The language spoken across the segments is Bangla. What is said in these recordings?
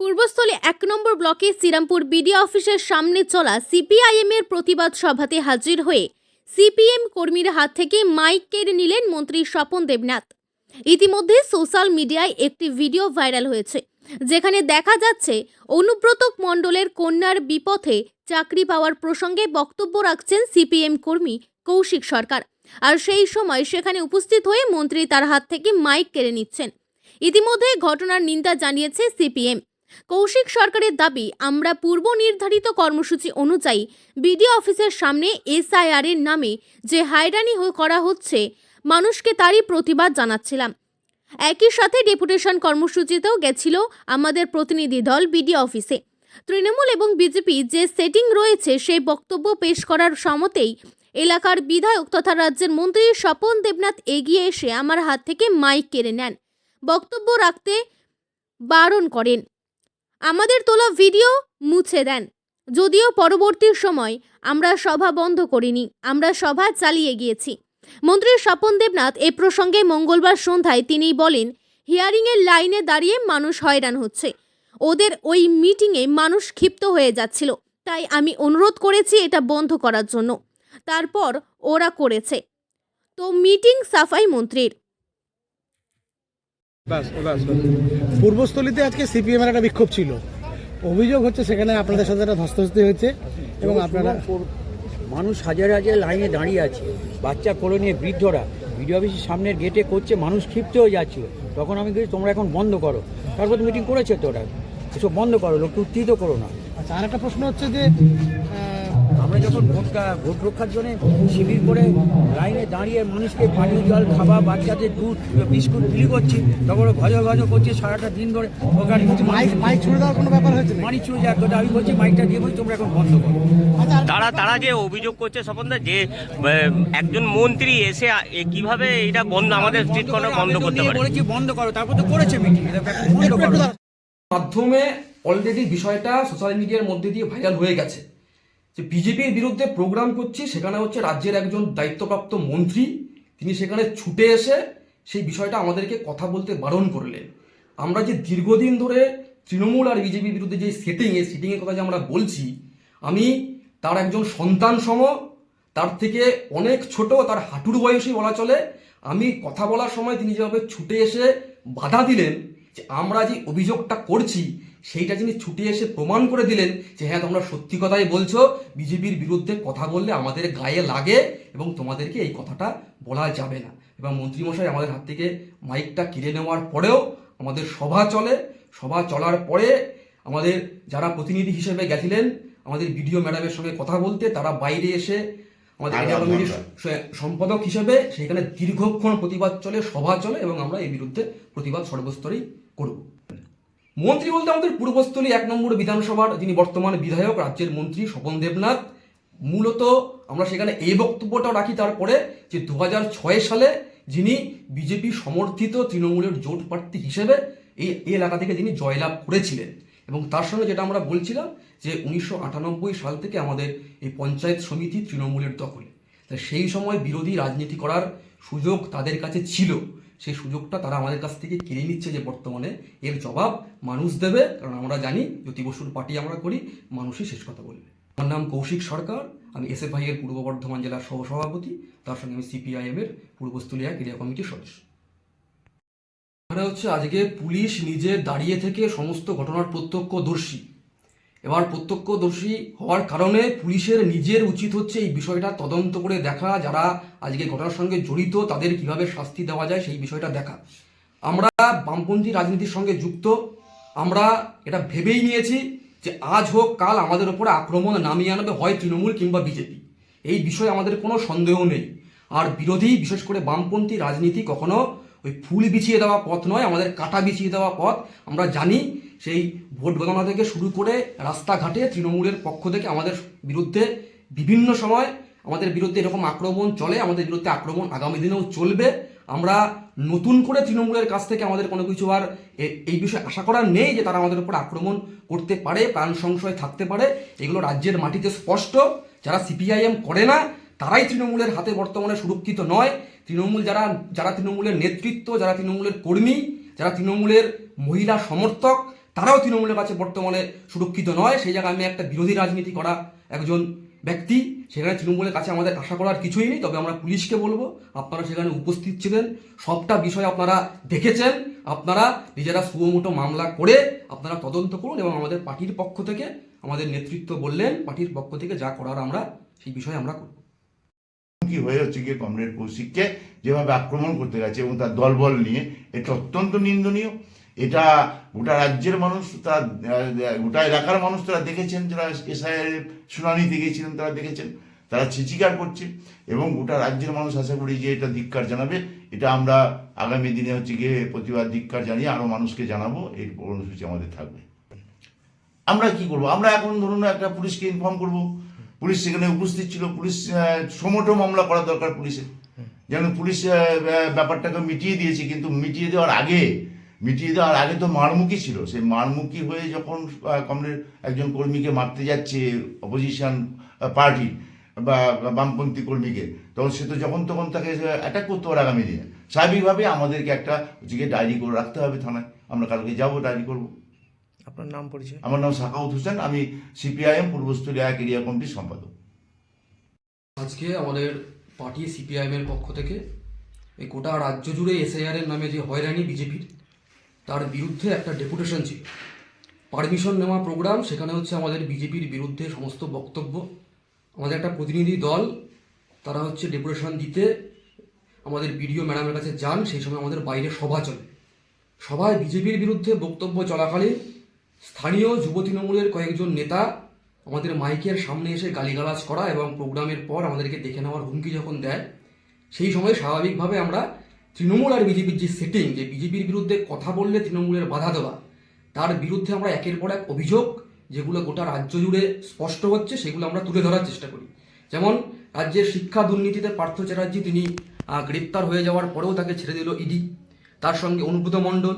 পূর্বস্থলী এক নম্বর ব্লকে শ্রীরামপুর বিডিও অফিসের সামনে চলা সিপিআইএম এর প্রতিবাদ সভাতে হাজির হয়ে সিপিএম কর্মীর হাত থেকে মাইক কেড়ে নিলেন মন্ত্রী স্বপন দেবনাথ। ইতিমধ্যে সোশ্যাল মিডিয়ায় একটি ভিডিও ভাইরাল হয়েছে, যেখানে দেখা যাচ্ছে অনুব্রত মণ্ডলের কন্যার বিপথে চাকরি পাওয়ার প্রসঙ্গে বক্তব্য রাখছেন সিপিএম কর্মী কৌশিক সরকার। আর সেই সময় সেখানে উপস্থিত হয়ে মন্ত্রী তার হাত থেকে মাইক কেড়ে নিচ্ছেন। ইতিমধ্যে ঘটনার নিন্দা জানিয়েছে সিপিএম। কৌশিক সরকারের দাবি, আমরা পূর্ব নির্ধারিত কর্মসূচি অনুযায়ী বিডিও অফিসের সামনে এসআইআর এর নামে যে হায়রানি করা হচ্ছে, মানুষকে তারই প্রতিবাদ জানাচ্ছিলাম। একই সাথে ডেপুটেশন কর্মসূচিতেও গেছিল আমাদের প্রতিনিধি দল বিডিও অফিসে। তৃণমূল এবং বিজেপি যে সেটিং রয়েছে, সেই বক্তব্য পেশ করার সমতেই এলাকার বিধায়ক তথা রাজ্যের মন্ত্রী স্বপন দেবনাথ এগিয়ে এসে আমার হাত থেকে মাইক কেড়ে নেন। বক্তব্য রাখতে বারণ করেন। আমাদের তোলা ভিডিও মুছে দেন। যদিও পরবর্তী সময় আমরা সভা বন্ধ করিনি, আমরা সভা চালিয়ে গিয়েছি। মন্ত্রী স্বপন দেবনাথ এ প্রসঙ্গে মঙ্গলবার সন্ধ্যায় তিনি বলেন, হিয়ারিংয়ের লাইনে দাঁড়িয়ে মানুষ হয়রান হচ্ছে। ওদের ওই মিটিংয়ে মানুষ ক্ষিপ্ত হয়ে যাচ্ছিল। তাই আমি অনুরোধ করেছি এটা বন্ধ করার জন্য। তারপর ওরা করেছে। তো মিটিং সাফাই মন্ত্রীর। পূর্বস্থলীতে আজকে সিপিএম এর একটা বিক্ষোভ ছিল। অভিযোগ হচ্ছে সেখানে আপনাদের সাথে একটা ধস্তাধস্তি হয়েছে এবং আপনারা মানুষ হাজার হাজার লাইনে দাঁড়িয়ে আছে। বাচ্চা কোলে নিয়ে বৃদ্ধরা বিডিও অফিসের সামনের গেটে করছে মানুষ ক্ষিপ্ত হয়ে যাচ্ছিল তখন আমি বলি তোমরা এখন বন্ধ করো। তারপর তো মিটিং করেছে তো ওরা এসব বন্ধ করো লোককে উত্তেজিত করো না। আচ্ছা আর একটা প্রশ্ন হচ্ছে যে আমরা যখন ভোট ভোট রক্ষার জন্য শিবির করে লাইনে দাঁড়িয়ে মানুষকে পানীয় জল খাবার বাচ্চাদের দুধ বিস্কুট বিলি করছি তখন ও ঘজ ঘজ করছে সারাটা দিন ধরে। ওখানে কিছু মাইক মাইক ছুড়ে দেওয়ার কোনো ব্যাপার হয়েছে চুরি যাক আমি বলছি মাইকটা দিয়ে বলছি তোমরা এখন বন্ধ করো। আচ্ছা তারা তারা যে অভিযোগ করছে স্বপনদা যে একজন মন্ত্রী এসে এ কীভাবে এটা বন্ধ আমাদের স্ট্রিট কর্নার বন্ধ করতে পারে? বলেছি বন্ধ করো। তারপর তো করেছে মিটিং বন্ধ করো। মাধ্যমে অলরেডি বিষয়টা সোশ্যাল মিডিয়ার মধ্যে দিয়ে ভাইরাল হয়ে গেছে। যে বিজেপির বিরুদ্ধে প্রোগ্রাম করছি, সেখানে হচ্ছে রাজ্যের একজন দায়িত্বপ্রাপ্ত মন্ত্রী, তিনি সেখানে ছুটে এসে সেই বিষয়টা আমাদেরকে কথা বলতে বারণ করলেন। আমরা যে দীর্ঘদিন ধরে তৃণমূল আর বিজেপির বিরুদ্ধে যে সেটিং এই সেটিংয়ের কথা যে আমরা বলছি, আমি তার একজন সন্তান সম, তার থেকে অনেক ছোট, তার হাঁটুর বয়সী বলা চলে, আমি কথা বলার সময় তিনি যেভাবে ছুটে এসে বাধা দিলেন যে আমরা যে অভিযোগটা করছি সেইটা যিনি ছুটে এসে প্রমাণ করে দিলেন যে হ্যাঁ তোমরা সত্যি কথাই বলছো বিজেপির বিরুদ্ধে কথা বললে আমাদের গায়ে লাগে এবং তোমাদেরকে এই কথাটা বলা যাবে না। এবং মন্ত্রীমশাই আমাদের হাত থেকে মাইকটা কিনে নেওয়ার পরেও আমাদের সভা চলে। সভা চলার পরে আমাদের যারা প্রতিনিধি হিসেবে গেছিলেন আমাদের বিডিও ম্যাডামের সঙ্গে কথা বলতে তারা বাইরে এসে আমাদের সম্পাদক হিসেবে সেখানে দীর্ঘক্ষণ প্রতিবাদ চলে সভা চলে এবং আমরা এই বিরুদ্ধে প্রতিবাদ সর্বস্তরেই করব। মন্ত্রী বলতে আমাদের পূর্বস্থলী এক নম্বর বিধানসভার যিনি বর্তমান বিধায়ক, রাজ্যের মন্ত্রী স্বপন দেবনাথ। মূলত আমরা সেখানে এই বক্তব্যটাও রাখি তারপরে যে দু সালে যিনি বিজেপি সমর্থিত তৃণমূলের জোট প্রার্থী হিসেবে এই এলাকা থেকে যিনি জয়লাভ করেছিলেন এবং তার সঙ্গে যেটা আমরা বলছিলাম যে উনিশশো আটানব্বই সাল থেকে আমাদের এই পঞ্চায়েত সমিতি তৃণমূলের দখলে। সেই সময় বিরোধী রাজনীতি করার সুযোগ তাদের কাছে ছিল। সেই সুযোগটা তারা আমাদের কাছ থেকে কেড়ে নিচ্ছে যে বর্তমানে। এর জবাব মানুষ দেবে, কারণ আমরা জানি জ্যোতি বসুর পার্টি আমরা করি, মানুষই শেষ কথা বলবে। আমার নাম কৌশিক সরকার, আমি এসএফআই এর পূর্ব বর্ধমান জেলার সহসভাপতি, তার সঙ্গে আমি সিপিআইএম এর পূর্বস্থলীয়া ক্রিয়া কমিটির সদস্য। এখানে হচ্ছে আজকে পুলিশ নিজে দাঁড়িয়ে থেকে সমস্ত ঘটনার প্রত্যক্ষদর্শী এবার প্রত্যক্ষদর্শী হওয়ার কারণে পুলিশের নিজের উচিত হচ্ছে এই বিষয়টা তদন্ত করে দেখা, যারা আজকে ঘটনার সঙ্গে জড়িত তাদের কীভাবে শাস্তি দেওয়া যায় সেই বিষয়টা দেখা। আমরা বামপন্থী রাজনীতির সঙ্গে যুক্ত, আমরা এটা ভেবেই নিয়েছি যে আজ হোক, কাল আমাদের ওপরে আক্রমণ নামিয়ে আনবে, হয় তৃণমূল কিংবা বিজেপি। এই বিষয়ে আমাদের কোনো সন্দেহ নেই। আর বিরোধী, বিশেষ করে বামপন্থী রাজনীতি কখনো ওই ফুল বিছিয়ে দেওয়া পথ নয়, আমাদের কাটা বিছিয়ে দেওয়া পথ। আমরা জানি সেই ভোট গণনা থেকে শুরু করে রাস্তাঘাটে তৃণমূলের পক্ষ থেকে আমাদের বিরুদ্ধে বিভিন্ন সময় আমাদের বিরুদ্ধে এরকম আক্রমণ চলে, আমাদের বিরুদ্ধে আক্রমণ আগামী দিনেও চলবে। আমরা নতুন করে তৃণমূলের কাছ থেকে আমাদের কোনো কিছু আর এই বিষয়ে আশা করার নেই যে তারা আমাদের উপর আক্রমণ করতে পারে, প্রাণ সংশয় থাকতে পারে। এগুলো রাজ্যের মাটিতে স্পষ্ট। যারা সিপিআইএম করে না, তারাই তৃণমূলের হাতে বর্তমানে সুরক্ষিত নয়। তৃণমূল যারা যারা তৃণমূলের নেতৃত্ব, যারা তৃণমূলের কর্মী, যারা তৃণমূলের মহিলা সমর্থক তারাও তৃণমূলের কাছে বর্তমানে সুরক্ষিত নয়। সেই জায়গায় আমি একটা বিরোধী রাজনীতি করা একজন ব্যক্তি, সেখানে তৃণমূলের কাছে আমাদের আশা করার কিছুই নেই। তবে আমরা পুলিশকে বলব, আপনারা সেখানে উপস্থিত ছিলেন। সবটা বিষয় আপনারা দেখেছেন। আপনারা নিজেরা সুমোটো মামলা করে আপনারা তদন্ত করুন এবং আমাদের পার্টির পক্ষ থেকে আমাদের নেতৃত্ব বললেন, পার্টির পক্ষ থেকে যা করার আমরা সেই বিষয়ে আমরা করব। কি হয়ে হচ্ছে গিয়ে কমরেড কৌশিককে যেভাবে আক্রমণ করতে গেছে এবং তার দলবল নিয়ে, এটা অত্যন্ত নিন্দনীয়। এটা গোটা রাজ্যের মানুষ তারা গোটা এলাকার মানুষ তারা দেখেছেন, যারা এসআইয়ের শুনানিতে গিয়েছিলেন তারা দেখেছেন, তারা ছিচিকার করছে। এবং গোটা রাজ্যের মানুষ আশা করি যে এটা ধিক্কার জানাবে। এটা আমরা আগামী দিনে হচ্ছে গিয়ে প্রতিবাদ ধিক্কার জানিয়ে আরও মানুষকে জানাব, এই কর্মসূচি আমাদের থাকবে। আমরা কি করব? আমরা এখন ধরুন একটা পুলিশকে ইনফর্ম করব। পুলিশ সেখানে উপস্থিত ছিল, পুলিশ সমটো মামলা করা দরকার পুলিশের। যেন পুলিশ ব্যাপারটাকে মিটিয়ে দিয়েছে, কিন্তু মিটিয়ে দেওয়ার আগে মিটিয়ে দেওয়ার আগে তো মারমুখী ছিল। সেই মারমুখী হয়ে যখন কমরেড একজন কর্মীকে মারতে যাচ্ছে অপোজিশন পার্টি বা বামপন্থী কর্মীকে তখন সে তো যখন তখন তাকে অ্যাটাক করতে পারে আগামী দিনে। স্বাভাবিকভাবে আমাদেরকে একটা হচ্ছে ডায়েরি করে রাখতে হবে থানায়। আমরা কালকে যাব ডায়েরি করব। আপনার নাম পরিচয়? আমার নাম সাকাউত হোসেন। আমি সিপিআইএম পূর্বস্থলী এক এরিয়া কমিটির সম্পাদক। আজকে আমাদের পার্টি সিপিআইএমের পক্ষ থেকে এই গোটা রাজ্য জুড়ে এসআইআর এর নামে যে হয়রানি বিজেপির তার বিরুদ্ধে একটা ডেপুটেশন ছিল। পারমিশন নেওয়া প্রোগ্রাম, সেখানে হচ্ছে আমাদের বিজেপির বিরুদ্ধে সমস্ত বক্তব্য। আমাদের একটা প্রতিনিধি দল, তারা হচ্ছে ডেপুটেশন দিতে আমাদের বিডিও ম্যাডামের কাছে যান, সেই সময় আমাদের বাইরে সভা চলে। সভায় বিজেপির বিরুদ্ধে বক্তব্য চলাকালীন স্থানীয় যুব তৃণমূলের কয়েকজন নেতা আমাদের মাইকের সামনে এসে গালিগালাজ করা এবং প্রোগ্রামের পর আমাদেরকে দেখে নেওয়ার হুমকি যখন দেয়, সেই সময় স্বাভাবিকভাবে আমরা তৃণমূল আর বিজেপির যে সেটিং যে বিজেপির বিরুদ্ধে কথা বললে তৃণমূলের বাধা দেওয়া, তার বিরুদ্ধে আমরা একের পর এক অভিযোগ, যেগুলো গোটা রাজ্য জুড়ে স্পষ্ট হচ্ছে, সেগুলো আমরা তুলে ধরার চেষ্টা করি। যেমন, রাজ্যের শিক্ষা দুর্নীতিতে পার্থ চ্যাটার্জি তিনি গ্রেপ্তার হয়ে যাওয়ার পরেও তাকে ছেড়ে দিল ইডি তার সঙ্গে অনুব্রত মণ্ডল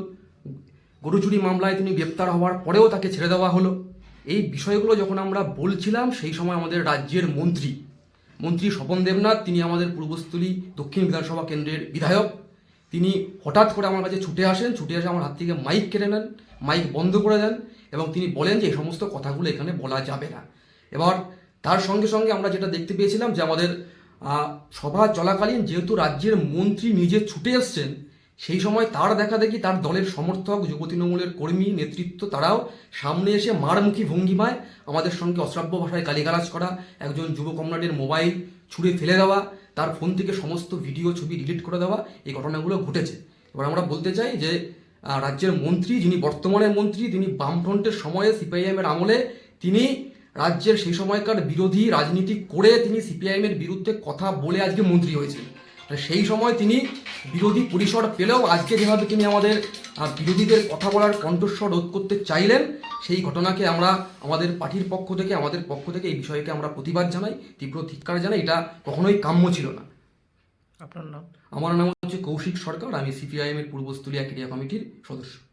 গরু চুরি মামলায় তিনি গ্রেপ্তার হওয়ার পরেও তাকে ছেড়ে দেওয়া হলো। এই বিষয়গুলো যখন আমরা বলছিলাম, সেই সময় আমাদের রাজ্যের মন্ত্রী মন্ত্রী স্বপন দেবনাথ, তিনি আমাদের পূর্বস্থলী দক্ষিণ বিধানসভা কেন্দ্রের বিধায়ক। তিনি হঠাৎ করে আমার কাছে ছুটে আসেন, ছুটে এসে আমার হাত থেকে মাইক কেড়ে নেন, মাইক বন্ধ করে দেন এবং তিনি বলেন যে এই সমস্ত কথাগুলো এখানে বলা যাবে না। এবার তার সঙ্গে সঙ্গে আমরা যেটা দেখতে পেয়েছিলাম যে, আমাদের সভা চলাকালীন যেহেতু রাজ্যের মন্ত্রী নিজে ছুটে এসছেন, সেই সময় তার দেখা দেখি তার দলের সমর্থক যুব তৃণমূলের কর্মী, নেতৃত্ব তারাও সামনে এসে মারমুখী ভঙ্গিমায় আমাদের সঙ্গে অশ্রাব্য ভাষায় গালিগালাজ করা, একজন যুব কমরেডের মোবাইল ছুঁড়ে ফেলে দেওয়া তার ফোন থেকে সমস্ত ভিডিও ছবি ডিলিট করে দেওয়া এই ঘটনাগুলো ঘটেছে। এবার আমরা বলতে চাই যে রাজ্যের মন্ত্রী যিনি বর্তমানে মন্ত্রী, তিনি বামফ্রন্টের সময়ে সিপিআইএমের আমলে তিনি রাজ্যের সেই সময়কার বিরোধী রাজনীতি করে তিনি সিপিআইএমের বিরুদ্ধে কথা বলে আজকে মন্ত্রী হয়েছেন। সেই সময় তিনি বিরোধী পরিসর পেলেও আজকে যেভাবে তিনি আমাদের বিরোধীদের কথা বলার কণ্ঠস্বর রোধ করতে চাইলেন সেই ঘটনাকে আমরা আমাদের পার্টির পক্ষ থেকে আমাদের পক্ষ থেকে এই বিষয়কে আমরা প্রতিবাদ জানাই তীব্র ধিক্কার জানাই এটা কখনোই কাম্য ছিল না। আপনার নাম? আমার নাম হচ্ছে কৌশিক সরকার আমি সিপিআইএম এর পূর্বস্থলী ক্রিয়া কমিটির সদস্য।